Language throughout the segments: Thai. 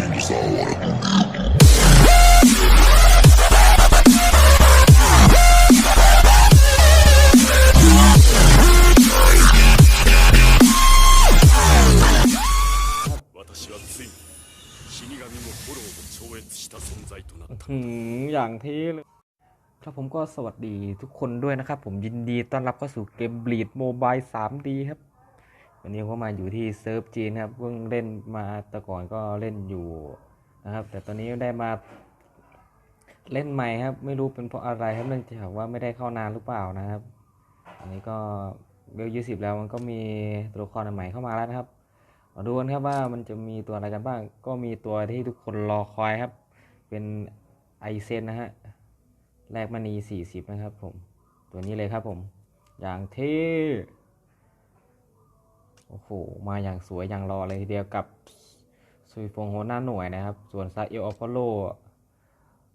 Афинус ahora อย่างที่เลยครับผมก็สวัสดีทุกคนด้วยนะครับ ผมยินดีต้อนรับเข้าสู่เกม Bleed Mobile 3D ครับ วันนี้ผมก็มาอยู่ที่เซิร์ฟจีนครับเพิ่งเล่นมาแต่ก่อนก็เล่นอยู่นะครับ แต่ตอนนี้ได้มาเล่นใหม่ครับ ไม่รู้เป็นเพราะอะไรครับเนื่องจากว่าไม่ได้เข้านานหรือเปล่านะครับ อันนี้ก็เบลยี่สิบแล้วมันก็มีตัวละครใหม่เข้ามาแล้วนะครับมาดูกันครับว่ามันจะมีตัวอะไรกันบ้าง ก็มีตัวที่ทุกคนรอคอยครับ เป็นไอเซนนะฮะแลกมณีสี่สิบนะครับผม ตัวนี้เลยครับผม อย่างเท่ โอ้โห มาอย่างสวยอย่างรอเลยทีเดียวกับซุยฟงโฮหน้าหน่วยนะครับ ส่วนซาเอลอพอลโล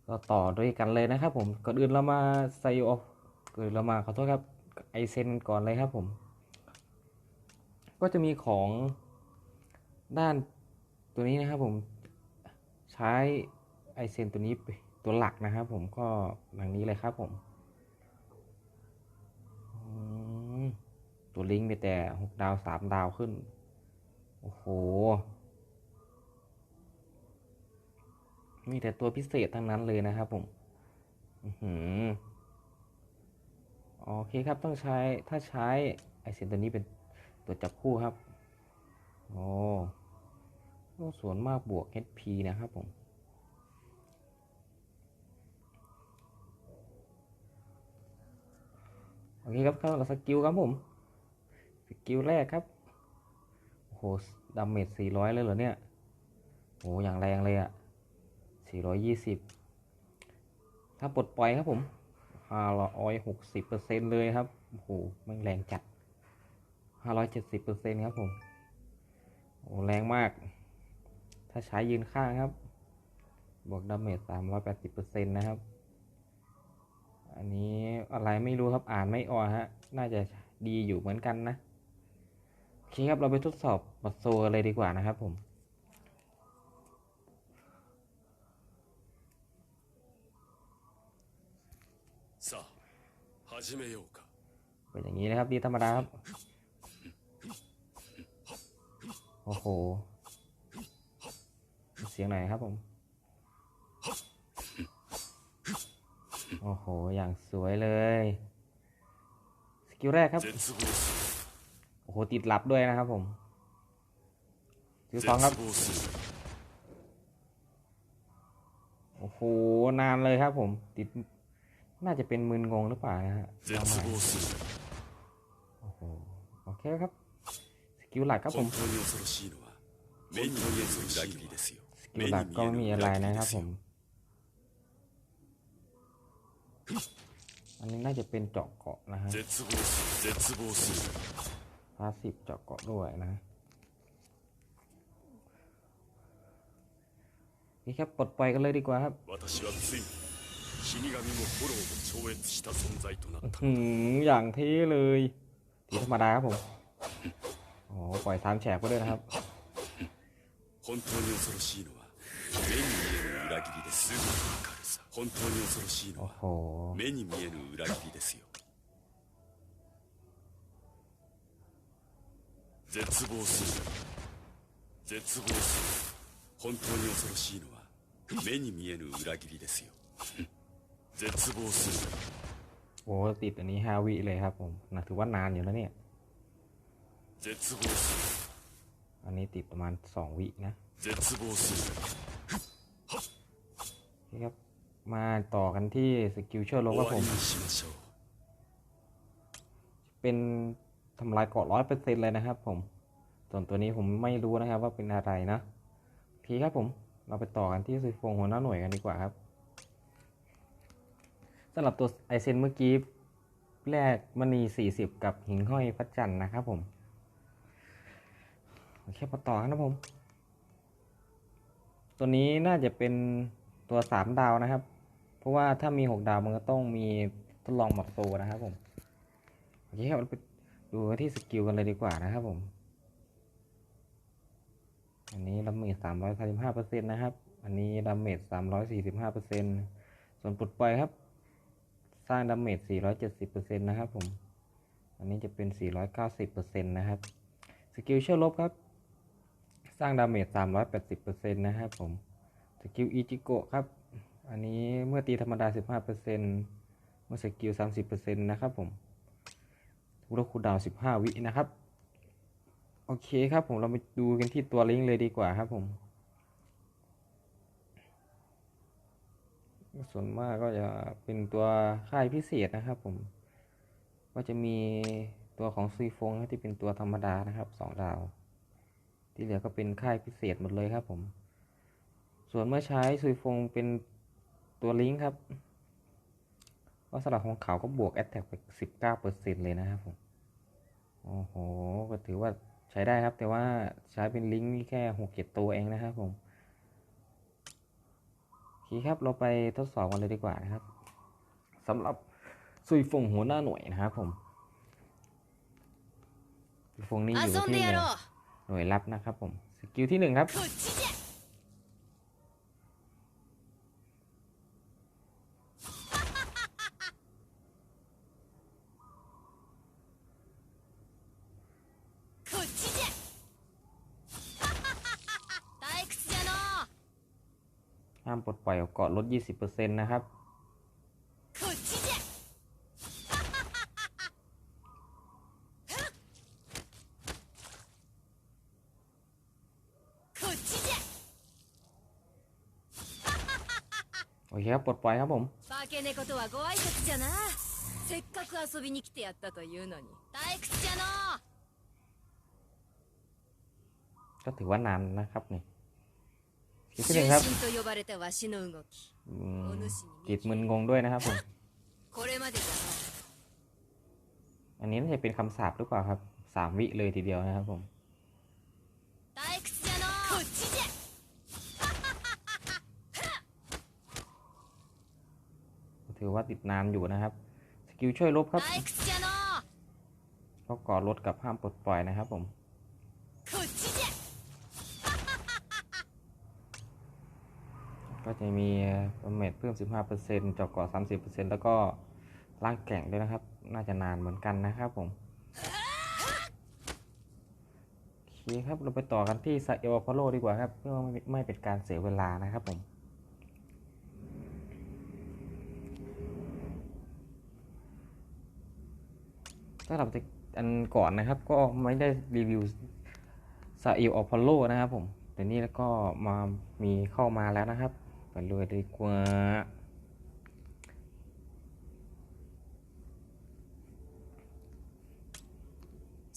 ก็ต่อด้วยกันเลยนะครับผม ก่อนอื่นเรามาไซโอก่อนเรามาขอโทษครับไอเซนก่อนเลยครับผม ก็จะมีของด้านตัวนี้นะครับผม ใช้ไอเซนตัวนี้เป็นตัวหลักนะครับผมก็หลังนี้เลยครับผม ตัวลิงก์มีแต่หกดาวสามดาวขึ้น โอ้โห มีแต่ตัวพิเศษทั้งนั้นเลยนะครับผมอือโอเคครับต้องใช้ถ้าใช้ไอเซนตัวนี้เป็นตัวจับคู่ครับ โอ้โอ้ส่วนมากบวก HP นะครับผมโอเคครับเข้ากับสกิลครับผม กิลแรกครับ โอ้โหดาเมจ400เลยเหรอเนี่ยโอ้อย่างแรงเลยอะ420ถ้าปลดปล่อยครับผม560เปอร์เซ็นต์เลยครับ โอ้โหแม่งแรงจัด570เปอร์เซ็นต์ครับผม โอ้แรงมาก ถ้าใช้ยืนข้างครับ บวกดาเมจ380เปอร์เซ็นต์นะครับ อันนี้อะไรไม่รู้ครับอ่านไม่ออกฮะ น่าจะดีอยู่เหมือนกันนะ เคครับ เราไปทดสอบบัตโซกันเลยดีกว่านะครับผมเป็นอย่างนี้นะครับ ดีธรรมดาครับ โอ้โห เสียงไหนครับผม โอ้โห อย่างสวยเลย สกิลแรกครับ โหติดหลับด้วยนะครับผมคิวสองครับ โอ้โห นานเลยครับผม ติด น่าจะเป็นมืนงงหรือเปล่านะฮะเอาใหม่โอ้โห โอเคครับ สกิลหลักครับผมสกิลหลักก็ไม่มีอะไรนะครับผม อันนี้น่าจะเป็นเจาะเกาะนะฮะ พาสซีฟเจาะเกาะด้วยนะนี่ครับปลดปล่อยกันเลยดีกว่าครับ 私はついに死神もフォローも超越した存在となった หืมอย่างเท่เลยทีธรรมดาครับผม โอ้โหปล่อยสามแฉกไปด้วยนะครับ 本当に恐ろしいのは目に見えぬ裏切りですぐわかるさ本当に恐ろしいの โอ้ は โห 目に見えぬ裏切りですよ 絶望する絶望する本当に恐ろしいのは目に見えぬ裏切りですよ絶望する โอ้ติดอันนี้ห้าวิเลยครับผมนะถือว่านานอยู่แล้วเนี่ย 絶望す อันนี้ติดประมาณสองวินะ る絶望する นี่ครับ มาต่อกันที่สกิลเชอร์โลครับ 終 ผ わり ม にしましょう เป็น ทำลายเกาะร้อยเปอร์เซ็นต์เลยนะครับ ผม ส่วนตัวนี้ผมไม่รู้นะครับ ว่าเป็นอะไรนะโอเคครับผม เราไปต่อกันที่ซุยฟงหัวหน้าหน่วยกันดีกว่าครับสำหรับตัวไอเซนเมื่อกี้แรกมณี40 กับหิงห้อยพระจันทร์นะครับผมโอเคมาต่อกันนะผม ตัวนี้น่าจะเป็นตัวสามดาวนะครับ เพราะว่าถ้ามีหกดาวมันก็ต้องมีทดลองหมดโซนะครับผม โอเคครับไป ดูที่สกิลกันเลยดีกว่านะครับผมออันนี้ดาเมจสามร้อยสามสิบห้าเปอร์เซ็นต์นะครับ อันนี้ดาเมจสามร้อยสี่สิบห้าเปอร์เซ็นต์ส่วนปลดปล่อยครับ สร้างดาเมจสี่ร้อยเจ็ดสิบเปอร์เซ็นต์นะครับผม อันนี้จะเป็นสี่ร้อยเก้าสิบเปอร์เซ็นต์นะครับ สกิลเชื่อลบครับ สร้างดาเมจสามร้อยแปดสิบเปอร์เซ็นต์นะครับผม สกิลอิจิโกะครับ อันนี้เมื่อตีธรรมดาสิบห้าเปอร์เซ็นต์เมื่อสกิลสามสิบเปอร์เซ็นต์นะครับผม อุลคูดาวสิบห้าวินะครับ โอเคครับผมเราไปดูกันที่ตัวลิงก์เลยดีกว่าครับผม ส่วนมากก็จะเป็นตัวค่ายพิเศษนะครับผม ก็จะมีตัวของซีฟงที่เป็นตัวธรรมดานะครับสองดาว ที่เหลือก็เป็นค่ายพิเศษหมดเลยครับผม ส่วนเมื่อใช้ซุยฟงเป็นตัวลิงก์ครับ ก็สำหรับของเขาก็บวกแอตแทกไปสิบเก้าเปอร์เซ็นต์เลยนะครับผมโอ้โห ก็ถือว่าใช้ได้ครับ แต่ว่าใช้เป็นลิงก์แค่หกเจ็ดตัวเองนะครับผมทีครับเราไปทดสอบกันเลยดีกว่านะครับสำหรับซุยฟงหัวหน้าหน่วยนะครับผมฟงนี่อยู่ที่หน่วยรับนะครับผมสกิลที่หนึ่งครับ ปลดปล่อยเกาะลด 20%นะครับ こっちじゃこっちじゃ โอเคครับ ปลดปล่อยครับผม 化け猫とはご挨拶じゃなせっかく遊びに来てやったというのに退屈じゃの ก็ถือว่านานนะครับนี่ คิดที่หนึ่งครับจิตมึนงงด้วยนะครับผมอันนี้น่าจะเป็นคำสาปหรือเปล่าครับสามวิเลยทีเดียวนะครับผมถือว่าติดน้ำอยู่นะครับ สกิลช่วยลบครับก็ก่อรถกับห้ามปลดปล่อยนะครับผม ก็จะมีดาเมจเพิ่ม 15%เจาะเกาะ30%แล้วก็ร่างแก่งด้วยนะครับ น่าจะนานเหมือนกันนะครับผมโอเคครับเราไปต่อกันที่ซาเอลพอโลดีกว่าครับ เพื่อไม่ไม่เป็นการเสียเวลานะครับผมสำหรับอันก่อนนะครับ ก็ไม่ได้รีวิวซาเอลอพอลโลนะครับผมแต่นี่แล้วก็มามีเข้ามาแล้วนะครับ ไปเลยดีกว่า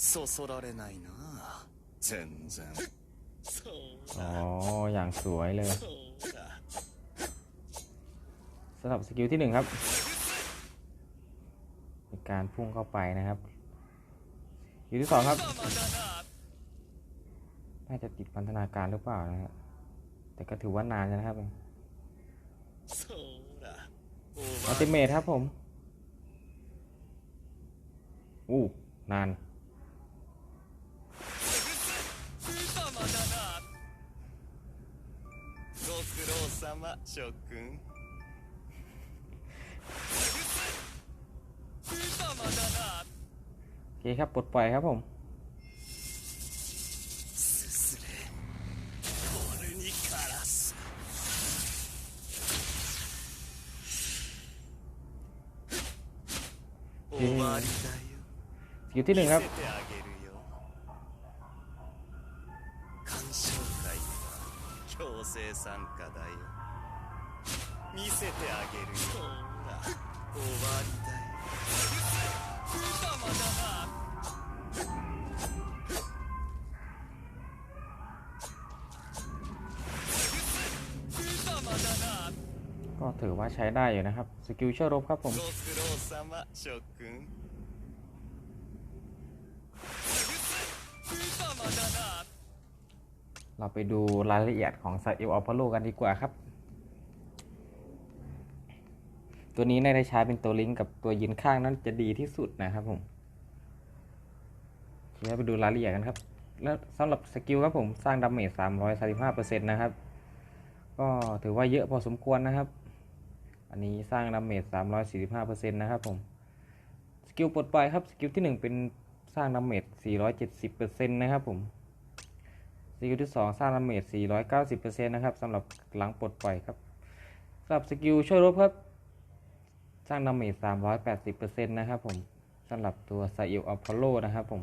そそられないな全然そう อ๋อ อย่างสวยเลย そうだ สำหรับสกิลที่หนึ่งครับในการพุ่งเข้าไปนะครับสกิลที่สองครับ น่าจะติดพันธนาการหรือเปล่านะฮะแต่ก็ถือว่านานนะครับ そうだ อัลติเมทครับผม อู้ นาน โอเคครับปลดปล่อยครับผม えー、てるな。鑑に強制参加だよ。見せてあげるよ。終わりだよ。ถือว่าใช้ได้อยู่นะครับ สกิลเชื่อรบครับผมเราไปดูรายละเอียดของซาเอลอัลพาโลกันดีกว่าครับ ตัวนี้ในได้ใช้เป็นตัวลิงก์กับตัวยืนข้างนั้นจะดีที่สุดนะครับผมเดี๋ยวไปดูรายละเอียดกันครับ แล้วสำหรับสกิลครับผมสร้างดาเมจ335%นะครับ ก็ถือว่าเยอะพอสมควรนะครับ อันนี้สร้างดาเมจ345%นะครับผม สกิลปลดปล่อยครับ สกิลที่ 1 เป็นสร้างดาเมจ470%นะครับผม สกิลที่ 2 สร้างดาเมจ490%นะครับสำหรับหลังปลดปล่อยครับสำหรับสกิลช่วยรบครับ สร้างดาเมจ380%นะครับผมสำหรับตัวไซเอลอพอลโลนะครับผม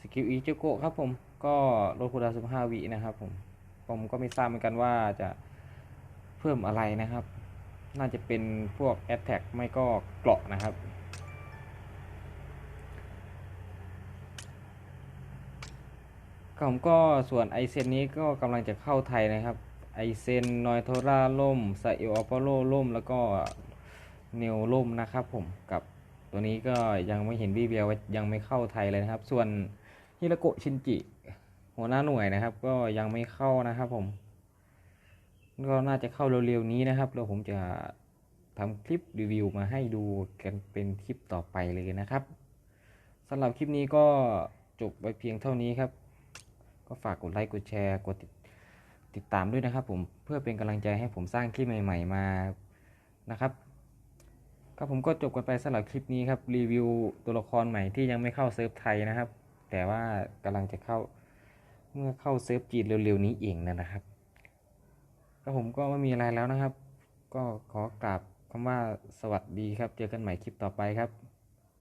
สกิลอีจิโกครับผม ก็ลดคูลดาว15วินะครับผม ผมก็ไม่ทราบเหมือนกันว่าจะเพิ่มอะไรนะครับ น่าจะเป็นพวก a t t a c k ไม่ก็เกราะนะครับ ผมก็ส่วนไอเซนนี้ก็กำลังจะเข้าไทยนะครับ ไอเซนนอยโทราล่มซาเอลอพอลโลล่ม แล้วก็เนวล่มนะครับผมกับตัวนี้ก็ยังไม่เห็นวีเบียวยังไม่เข้าไทยเลยนะครับ ส่วนฮิราโกชินจิ หัวหน้าหน่วยนะครับ ก็ยังไม่เข้านะครับผม ก็น่าจะเข้าเร็วๆนี้นะครับแล้วผมจะทำคลิปรีวิวมาให้ดูกันเป็นคลิปต่อไปเลยนะครับสำหรับคลิปนี้ก็จบไปเพียงเท่านี้ครับ ก็ฝากกดไลค์กดแชร์กดติดติดตามด้วยนะครับผมเพื่อเป็นกำลังใจให้ผมสร้างคลิปใหม่ ๆมานะครับก็ผมก็จบกันไปสำหรับคลิปนี้ครับรีวิวตัวละครใหม่ที่ยังไม่เข้าเซิร์ฟไทยนะครับ แต่ว่ากำลังจะเข้าเมื่อเข้าเซิร์ฟจีนเร็วๆนี้เองนะครับ ก็ผมก็ไม่มีอะไรแล้วนะครับ ก็ขอกราบคำว่าสวัสดีครับ เจอกันใหม่คลิปต่อไปครับ